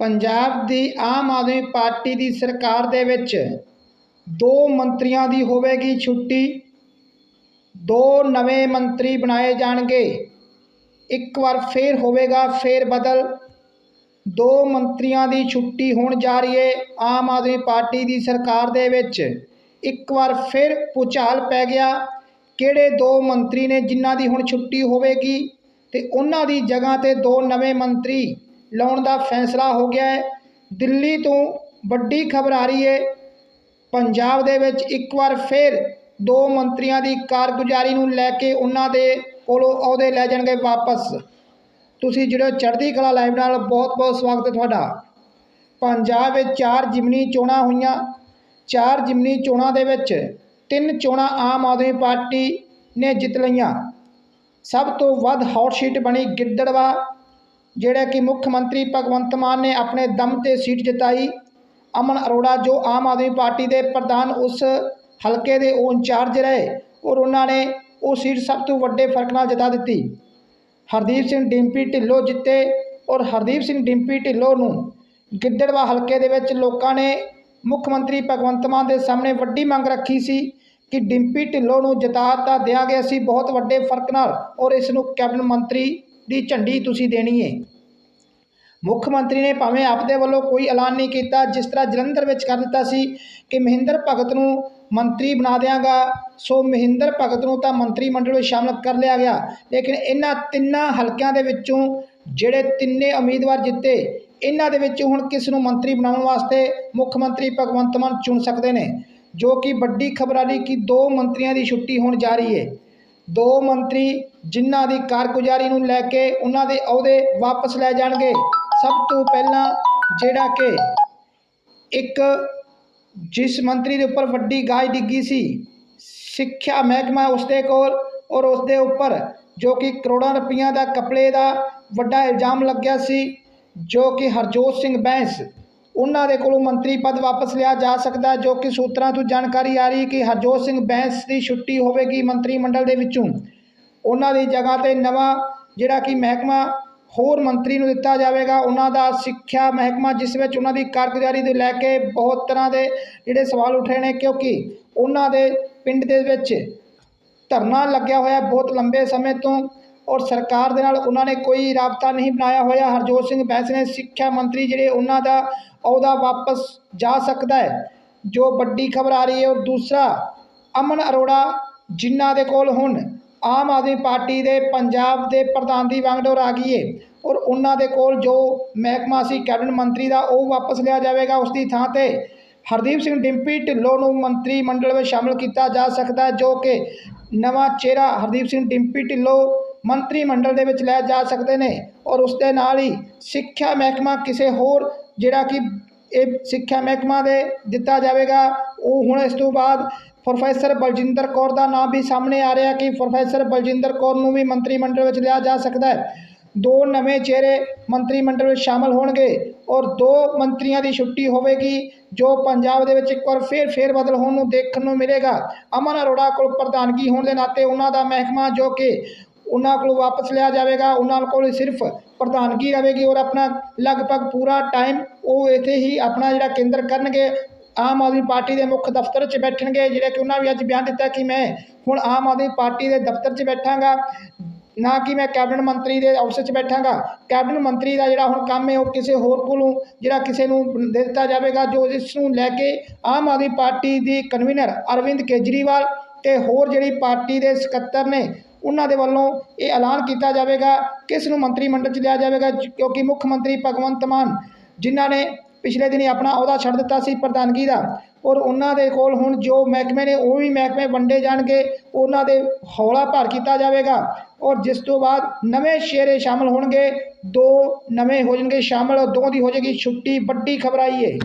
ਪੰਜਾਬ ਦੀ ਆਮ Aadmi party ਦੀ ਸਰਕਾਰ ਦੇ ਵਿੱਚ ਦੋ ਮੰਤਰੀਆਂ ਦੀ ਹੋਵੇਗੀ ਛੁੱਟੀ, ਦੋ ਨਵੇਂ ਮੰਤਰੀ ਬਣਾਏ ਜਾਣਗੇ। ਇੱਕ ਵਾਰ ਫੇਰ ਹੋਵੇਗਾ, ਫੇਰ ਬਦਲ। ਦੋ ਮੰਤਰੀਆਂ ਦੀ ਛੁੱਟੀ ਹੋਣ ਜਾ ਰਹੀ ਹੈ ਆਮ ਆਦਮੀ ਪਾਰਟੀ ਦੀ ਸਰਕਾਰ ਦੇ ਵਿੱਚ। ਇੱਕ ਵਾਰ ਫਿਰ ਭੁਚਾਲ ਪੈ ਗਿਆ, ਕਿਹੜੇ ਦੋ ਮੰਤਰੀ ਨੇ ਜਿਨ੍ਹਾਂ ਦੀ ਹੁਣ ਛੁੱਟੀ ਹੋਵੇਗੀ ਤੇ ਉਹਨਾਂ ਦੀ ਜਗ੍ਹਾ ਤੇ ਦੋ ਨਵੇਂ ਮੰਤਰੀ ਲਾਉਣ ਦਾ ਫੈਸਲਾ ਹੋ ਗਿਆ ਹੈ। ਦਿੱਲੀ ਤੋਂ ਵੱਡੀ ਖਬਰ ਆ ਰਹੀ ਹੈ। ਪੰਜਾਬ ਦੇ ਵਿੱਚ ਇੱਕ ਵਾਰ ਫਿਰ ਦੋ ਮੰਤਰੀਆਂ ਦੀ ਕਾਰਗੁਜ਼ਾਰੀ ਨੂੰ ਲੈ ਕੇ ਉਹਨਾਂ ਦੇ ਕੋਲੋਂ ਅਹੁਦੇ ਲੈ ਜਾਣਗੇ ਵਾਪਸ। ਤੁਸੀਂ ਜਿਹੜੇ ਚੜ੍ਹਦੀ ਕਲਾ ਲਾਈਵ ਨਾਲ। ਬਹੁਤ ਬਹੁਤ ਸਵਾਗਤ ਹੈ ਤੁਹਾਡਾ। ਪੰਜਾਬ ਵਿੱਚ ਚਾਰ ਜਿਮਨੀ ਚੋਣਾਂ ਹੋਈਆਂ। ਚਾਰ ਜਿਮਨੀ ਚੋਣਾਂ ਦੇ ਵਿੱਚ ਤਿੰਨ ਚੋਣਾਂ ਆਮ ਆਦਮੀ ਪਾਰਟੀ ਨੇ ਜਿੱਤ ਲਈਆਂ। ਸਭ ਤੋਂ ਵੱਧ ਹੌਟ ਸੀਟ ਬਣੀ ਗਿੱਦੜਵਾ। ਜਿਹੜਾ ਕਿ ਮੁੱਖ ਮੰਤਰੀ ਭਗਵੰਤ ਮਾਨ ਨੇ ਆਪਣੇ ਦਮ ਤੇ ਸੀਟ ਜਿਤਾਈ। ਅਮਨ ਅਰੋੜਾ, ਜੋ ਆਮ ਆਦਮੀ ਪਾਰਟੀ ਦੇ ਪ੍ਰਧਾਨ ਉਸ ਹਲਕੇ ਦੇ ਉਹ ਇੰਚਾਰਜ ਰਹੇ ਔਰ ਉਹਨਾਂ ਨੇ ਉਹ ਸੀਟ ਸਭ ਤੋਂ ਵੱਡੇ ਫ਼ਰਕ ਨਾਲ ਜਿਤਾ ਦਿੱਤੀ। ਹਰਦੀਪ ਸਿੰਘ ਡਿੰਪੀ ਢਿੱਲੋਂ ਜਿੱਤੇ ਔਰ ਹਰਦੀਪ ਸਿੰਘ ਡਿੰਪੀ ਢਿੱਲੋਂ ਨੂੰ ਗਿੱਦੜਵਾ ਹਲਕੇ ਦੇ ਵਿੱਚ ਲੋਕਾਂ ਨੇ ਮੁੱਖ ਮੰਤਰੀ ਭਗਵੰਤ ਮਾਨ ਦੇ ਸਾਹਮਣੇ ਵੱਡੀ ਮੰਗ ਰੱਖੀ ਸੀ ਕਿ ਡਿੰਪੀ ਢਿੱਲੋਂ ਨੂੰ ਜਿਤਾ ਤਾਂ ਦਿਆਂਗੇ ਅਸੀਂ ਬਹੁਤ ਵੱਡੇ ਫ਼ਰਕ ਨਾਲ ਔਰ ਇਸ ਨੂੰ ਕੈਬਨਿਟ ਮੰਤਰੀ ਦੀ ਝੰਡੀ ਤੁਸੀਂ ਦੇਣੀ ਹੈ ਮੁੱਖ ਮੰਤਰੀ ਨੇ ਭਾਵੇਂ ਆਪਦੇ ਵੱਲੋਂ ਕੋਈ ਐਲਾਨ ਨਹੀਂ ਕੀਤਾ, ਜਿਸ ਤਰ੍ਹਾਂ ਜਲੰਧਰ ਵਿੱਚ ਕਰ ਦਿੱਤਾ ਸੀ ਕਿ ਮਹਿੰਦਰ ਭਗਤ ਨੂੰ ਮੰਤਰੀ ਬਣਾ ਦਿਆਂਗਾ, ਸੋ ਮਹਿੰਦਰ ਭਗਤ ਨੂੰ ਤਾਂ ਮੰਤਰੀ ਮੰਡਲ ਵਿੱਚ ਸ਼ਾਮਲ ਕਰ ਲਿਆ ਗਿਆ। ਲੇਕਿਨ ਇਹਨਾਂ ਤਿੰਨਾਂ ਹਲਕਿਆਂ ਦੇ ਵਿੱਚੋਂ ਜਿਹੜੇ ਤਿੰਨੇ ਉਮੀਦਵਾਰ ਜਿੱਤੇ, ਇਹਨਾਂ ਦੇ ਵਿੱਚ ਹੁਣ ਕਿਸ ਨੂੰ ਮੰਤਰੀ ਬਣਾਉਣ ਵਾਸਤੇ ਮੁੱਖ ਮੰਤਰੀ ਭਗਵੰਤ ਮਾਨ ਚੁਣ ਸਕਦੇ ਨੇ? ਜੋ ਕਿ ਵੱਡੀ ਖਬਰ ਆ ਰਹੀ ਕਿ ਦੋ ਮੰਤਰੀਆਂ ਦੀ ਛੁੱਟੀ ਹੋਣ ਜਾ ਰਹੀ ਹੈ ਦੋ ਮੰਤਰੀ ਜਿਨ੍ਹਾਂ ਦੀ ਕਾਰਗੁਜ਼ਾਰੀ ਨੂੰ ਲੈ ਕੇ ਉਹਨਾਂ ਦੇ ਅਹੁਦੇ ਵਾਪਸ ਲੈ ਜਾਣਗੇ। ਸਭ ਤੋਂ ਪਹਿਲਾਂ ਜਿਹੜਾ ਕਿ ਇੱਕ ਜਿਸ ਮੰਤਰੀ ਦੇ ਉੱਪਰ ਵੱਡੀ ਗਾਜ ਡਿੱਗੀ ਸੀ, ਸਿੱਖਿਆ ਮਹਿਕਮਾ ਉਸਦੇ ਕੋਲ ਔਰ ਉਸਦੇ ਉੱਪਰ, ਜੋ ਕਿ ਕਰੋੜਾਂ ਰੁਪਈਆਂ ਦਾ ਕਪੜੇ ਦਾ ਵੱਡਾ ਇਲਜ਼ਾਮ ਲੱਗਿਆ ਸੀ, ਜੋ ਕਿ ਹਰਜੋਤ ਸਿੰਘ ਬੈਂਸ ਉਹਨਾਂ ਦੇ ਕੋਲੋਂ ਮੰਤਰੀ ਪਦ ਵਾਪਸ ਲਿਆ ਜਾ ਸਕਦਾ ਜੋ ਕਿ ਸੂਤਰਾਂ ਤੋਂ ਜਾਣਕਾਰੀ ਆ ਰਹੀ ਕਿ ਹਰਜੋਤ ਸਿੰਘ ਬੈਂਸ ਦੀ ਛੁੱਟੀ ਹੋਵੇਗੀ ਮੰਤਰੀ ਮੰਡਲ ਦੇ ਵਿੱਚੋਂ। ਉਹਨਾਂ ਦੀ ਜਗ੍ਹਾ ਤੇ ਨਵਾਂ ਜਿਹੜਾ ਕਿ ਮਹਿਕਮਾ ਹੋਰ ਮੰਤਰੀ ਨੂੰ ਦਿੱਤਾ ਜਾਵੇਗਾ, ਉਹਨਾਂ ਦਾ ਸਿੱਖਿਆ ਮਹਿਕਮਾ, ਜਿਸ ਵਿੱਚ ਉਹਨਾਂ ਦੀ ਕਾਰਗੁਜ਼ਾਰੀ ਦੇ ਲੈ ਕੇ ਬਹੁਤ ਤਰ੍ਹਾਂ ਦੇ ਜਿਹੜੇ ਸਵਾਲ ਉੱਠੇ ਨੇ, ਕਿਉਂਕਿ ਉਹਨਾਂ ਦੇ ਪਿੰਡ ਦੇ ਵਿੱਚ ਧਰਨਾ ਲੱਗਿਆ ਹੋਇਆ ਬਹੁਤ ਲੰਬੇ ਸਮੇਂ ਤੋਂ। ਔਰ ਸਰਕਾਰ ਦੇ ਨਾਲ ਉਹਨਾਂ ਨੇ ਕੋਈ ਰਾਬਤਾ ਨਹੀਂ ਬਣਾਇਆ ਹੋਇਆ। ਹਰਜੋਤ ਸਿੰਘ ਬੈਂਸ ਨੇ ਸਿੱਖਿਆ ਮੰਤਰੀ ਜਿਹੜੇ ਉਹਨਾਂ ਦਾ ਅਹੁਦਾ ਵਾਪਸ ਜਾ ਸਕਦਾ ਹੈ, ਜੋ ਵੱਡੀ ਖਬਰ ਆ ਰਹੀ ਹੈ। ਔਰ ਦੂਸਰਾ, ਅਮਨ ਅਰੋੜਾ ਜਿਨ੍ਹਾਂ ਦੇ ਕੋਲ ਹੁਣ ਆਮ ਆਦਮੀ ਪਾਰਟੀ ਦੇ ਪੰਜਾਬ ਦੇ ਪ੍ਰਧਾਨ ਦੀ ਵਾਂਗ ਵਾਂਗਡੋਰ ਆ ਗਈ ਏ, ਔਰ ਉਹਨਾਂ ਦੇ ਕੋਲ ਜੋ ਮਹਿਕਮਾ ਸੀ, ਕੈਬਨਿਟ ਮੰਤਰੀ ਦਾ, ਉਹ ਵਾਪਸ ਲਿਆ ਜਾਵੇਗਾ। ਉਸ ਦੀ ਥਾਂ ਤੇ ਹਰਦੀਪ ਸਿੰਘ ਡਿੰਪੀ ਢਿੱਲੋਂ ਨੂੰ ਮੰਤਰੀ ਮੰਡਲ ਵਿੱਚ ਸ਼ਾਮਲ ਕੀਤਾ ਜਾ ਸਕਦਾ ਜੋ ਕਿ ਨਵਾਂ ਚਿਹਰਾ ਹਰਦੀਪ ਸਿੰਘ ਡਿੰਪੀ ਢਿੱਲੋਂ ਮੰਤਰੀ ਮੰਡਲ ਦੇ ਵਿੱਚ ਲੈ ਜਾ ਸਕਦੇ ਨੇ ਔਰ ਉਸ ਦੇ ਨਾਲ ਹੀ ਸਿੱਖਿਆ ਮਹਿਕਮਾ ਕਿਸੇ ਹੋਰ ਜਿਹੜਾ ਕਿ ਇਹ ਸਿੱਖਿਆ ਮਹਿਕਮਾ ਦੇ ਦਿੱਤਾ ਜਾਵੇਗਾ, ਉਹ ਹੁਣ ਇਸ ਤੋਂ ਬਾਅਦ ਪ੍ਰੋਫੈਸਰ ਬਲਜਿੰਦਰ ਕੌਰ ਦਾ ਨਾਮ ਵੀ ਸਾਹਮਣੇ ਆ ਰਿਹਾ ਕਿ ਪ੍ਰੋਫੈਸਰ ਬਲਜਿੰਦਰ ਕੌਰ ਨੂੰ ਵੀ ਮੰਤਰੀ ਮੰਡਲ ਵਿੱਚ ਲਿਆ ਜਾ ਸਕਦਾ ਹੈ। ਦੋ ਨਵੇਂ ਚਿਹਰੇ ਮੰਤਰੀ ਮੰਡਲ ਵਿੱਚ ਸ਼ਾਮਲ ਹੋਣਗੇ ਔਰ ਦੋ ਮੰਤਰੀਆਂ ਦੀ ਛੁੱਟੀ ਹੋਵੇਗੀ, ਜੋ ਪੰਜਾਬ ਦੇ ਵਿੱਚ ਇੱਕ ਵਾਰ ਫੇਰ ਫੇਰ ਬਦਲ ਹੋਣ ਨੂੰ ਦੇਖਣ ਨੂੰ ਮਿਲੇਗਾ। ਅਮਨ ਅਰੋੜਾ ਕੋਲ ਪ੍ਰਧਾਨਗੀ ਹੋਣ ਦੇ ਨਾਤੇ ਉਹਨਾਂ ਦਾ ਮਹਿਕਮਾ ਜੋ ਕਿ ਉਹਨਾਂ ਕੋਲ ਵਾਪਸ ਲਿਆ ਜਾਵੇਗਾ, ਉਹਨਾਂ ਕੋਲ ਸਿਰਫ ਪ੍ਰਧਾਨਗੀ ਰਹੇਗੀ ਔਰ ਆਪਣਾ ਲਗਭਗ ਪੂਰਾ ਟਾਈਮ ਉਹ ਇੱਥੇ ਹੀ ਆਪਣਾ ਜਿਹੜਾ ਕੇਂਦਰ ਕਰਨਗੇ, ਆਮ ਆਦਮੀ ਪਾਰਟੀ ਦੇ ਮੁੱਖ ਦਫ਼ਤਰ 'ਚ ਬੈਠਣਗੇ, ਜਿਹੜੇ ਕਿ ਉਹਨਾਂ ਵੀ ਅੱਜ ਬਿਆਨ ਦਿੱਤਾ ਕਿ ਮੈਂ ਹੁਣ ਆਮ ਆਦਮੀ ਪਾਰਟੀ ਦੇ ਦਫ਼ਤਰ 'ਚ ਬੈਠਾਂਗਾ, ਨਾ ਕਿ ਮੈਂ ਕੈਬਨਿਟ ਮੰਤਰੀ ਦੇ ਆਫਿਸ 'ਚ ਬੈਠਾਂਗਾ। ਕੈਬਨਿਟ ਮੰਤਰੀ ਦਾ ਜਿਹੜਾ ਹੁਣ ਕੰਮ ਹੈ, ਉਹ ਕਿਸੇ ਹੋਰ ਕੋਲੋਂ, ਜਿਹੜਾ ਕਿਸੇ ਨੂੰ ਦੇ ਦਿੱਤਾ ਜਾਵੇਗਾ, ਜੋ ਇਸ ਨੂੰ ਲੈ ਕੇ ਆਮ ਆਦਮੀ ਪਾਰਟੀ ਦੀ ਕਨਵੀਨਰ ਅਰਵਿੰਦ ਕੇਜਰੀਵਾਲ ਤੇ ਹੋਰ ਜਿਹੜੀ ਪਾਰਟੀ ਦੇ ਸਕੱਤਰ ਨੇ ਉਹਨਾਂ ਦੇ ਵੱਲੋਂ ਇਹ ਐਲਾਨ ਕੀਤਾ ਜਾਵੇਗਾ, ਕਿਸ ਨੂੰ ਮੰਤਰੀ ਮੰਡਲ 'ਚ ਲਿਆ ਜਾਵੇਗਾ, ਕਿਉਂਕਿ ਮੁੱਖ ਮੰਤਰੀ ਭਗਵੰਤ ਮਾਨ ਜਿਨ੍ਹਾਂ ਨੇ ਪਿਛਲੇ ਦਿਨੀ ਆਪਣਾ ਅਹੁਦਾ ਛੱਡ ਦਿੱਤਾ ਸੀ ਪ੍ਰਧਾਨਗੀ ਦਾ, ਔਰ ਉਹਨਾਂ ਦੇ ਕੋਲ ਹੁਣ ਜੋ ਮਹਿਕਮੇ ਨੇ ਉਹ ਵੀ ਮਹਿਕਮੇ ਵੰਡੇ ਜਾਣਗੇ, ਉਹਨਾਂ ਦੇ ਹੌਲਾ ਭਾਰ ਕੀਤਾ ਜਾਵੇਗਾ, ਔਰ ਜਿਸ ਤੋਂ ਬਾਅਦ ਨਵੇਂ ਸ਼ੇਰੇ ਸ਼ਾਮਲ ਹੋਣਗੇ, ਦੋ ਨਵੇਂ ਹੋ ਜਾਣਗੇ ਸ਼ਾਮਲ ਦੋ ਦੀ ਹੋ ਜਾਏਗੀ ਛੁੱਟੀ, ਵੱਡੀ ਖਬਰ ਆਈ ਹੈ